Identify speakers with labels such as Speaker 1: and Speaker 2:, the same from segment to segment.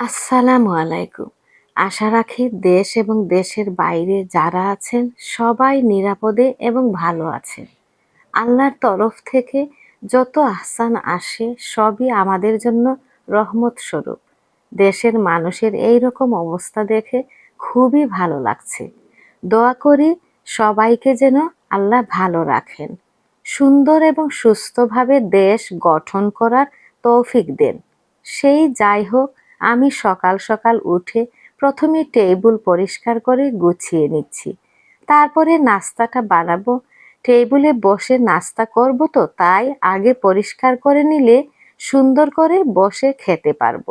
Speaker 1: আসসালামু আলাইকুম। আশা রাখি দেশ এবং দেশের বাইরে যারা আছেন সবাই নিরাপদে এবং ভালো আছেন। আল্লাহর তরফ থেকে যত আহসান আসে সবই আমাদের জন্য রহমত স্বরূপ। দেশের মানুষের এই রকম অবস্থা দেখে খুবই ভালো লাগছে। দোয়া করি সবাইকে যেন আল্লাহ ভালো রাখেন। সুন্দর এবং সুস্থভাবে দেশ গঠন করার তৌফিক দেন। সেই যাই হোক আমি সকাল সকাল উঠে প্রথমে টেবিল পরিষ্কার করে গুছিয়ে নিচ্ছি। তারপরে নাস্তাটা বানাবো। টেবিলে বসে নাস্তা করব তো, তাই আগে পরিষ্কার করে নিলে সুন্দর করে বসে খেতে পারব।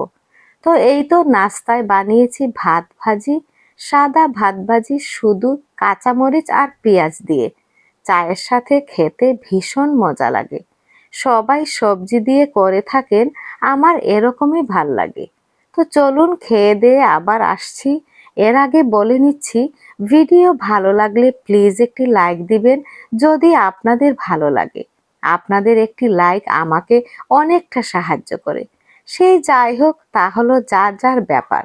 Speaker 1: তো এই তো নাস্তায় বানিয়েছি ভাত ভাজি, সাদা ভাত ভাজি শুধু কাঁচামরিচ আর পেঁয়াজ দিয়ে। চায়ের সাথে খেতে ভীষণ মজা লাগে। সবাই সবজি দিয়ে করে থাকেন, আমার এরকমই ভালো লাগে। তো চলুন খেয়ে দিয়ে আবার আসছি। এর আগে বলে নিচ্ছি, ভিডিও ভালো লাগলে প্লিজ একটি লাইক দিবেন, যদি আপনাদের ভালো লাগে। আপনাদের একটি লাইক আমাকে অনেকটা সাহায্য করে। সেই যাই হোক, তা হলো যার যার ব্যাপার।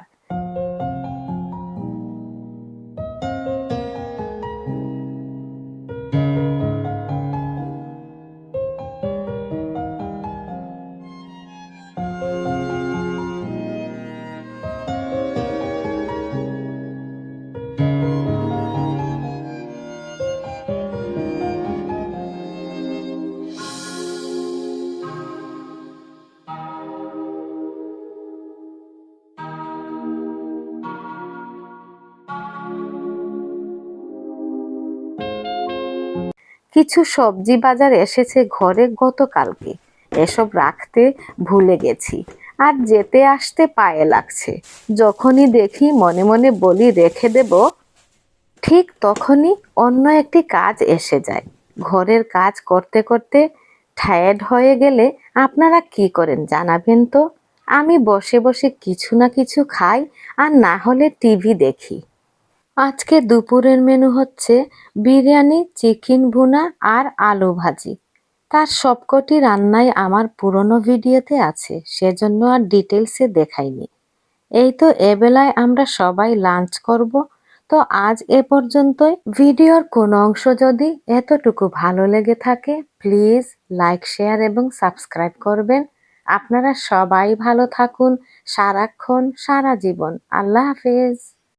Speaker 1: কিছু সবজি বাজার এসেছে ঘরে গতকালকে। এসব রাখতে ভুলে গেছি। আর যেতে আসতে পায়ে লাগছে। যখনই দেখি মনে মনে বলি, রেখে দেব? ঠিক তখনই অন্য একটি কাজ এসে যায়। ঘরের কাজ করতে করতে টায়ার্ড হয়ে গেলে আপনারা কি করেন জানাবেন তো? আমি বসে বসে কিছু না কিছু খাই আর না হলে টিভি দেখি। আজকে দুপুরের মেনু হচ্ছে বিরিয়ানি, চিকেন ভুনা আর আলু ভাজি। তার সবকটি রান্নাই আমার পুরনো ভিডিওতে আছে, সেজন্য আর ডিটেলসে দেখাইনি। এই তো এবেলায় আমরা সবাই লাঞ্চ করব, তো আজ এ পর্যন্তই। ভিডিওর কোনো অংশ যদি এতটুকু ভালো লেগে থাকে, প্লিজ লাইক, শেয়ার এবং সাবস্ক্রাইব করবেন। আপনারা সবাই ভালো থাকুন, সারাক্ষণ, সারা জীবন। আল্লাহ হাফেজ।